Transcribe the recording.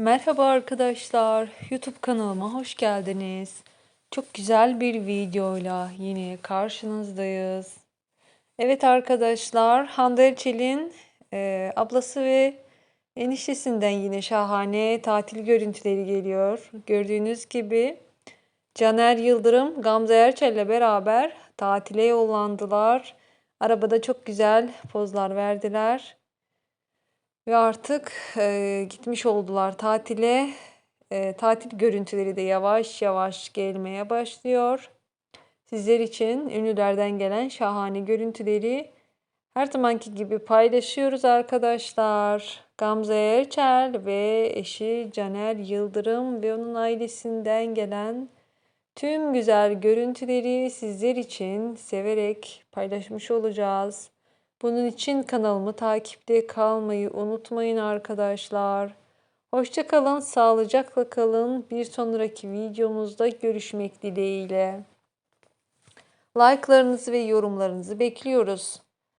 Merhaba arkadaşlar. YouTube kanalıma hoş geldiniz. Çok güzel bir videoyla yine karşınızdayız. Evet arkadaşlar, Hande Erçel'in e, ablası ve eniştesinden yine şahane tatil görüntüleri geliyor. Gördüğünüz gibi Caner Yıldırım, Gamze Erçel'le beraber tatile yollandılar. Arabada çok güzel pozlar verdiler. Ve artık e, gitmiş oldular tatile. E, tatil görüntüleri de yavaş yavaş gelmeye başlıyor. Sizler için ünlülerden gelen şahane görüntüleri her zamanki gibi paylaşıyoruz arkadaşlar. Gamze Erçel ve eşi Caner Yıldırım ve onun ailesinden gelen tüm güzel görüntüleri sizler için severek paylaşmış olacağız. Bunun için kanalımı takipte kalmayı unutmayın arkadaşlar. Hoşça kalın, sağlıcakla kalın. Bir sonraki videomuzda görüşmek dileğiyle. Like'larınızı ve yorumlarınızı bekliyoruz.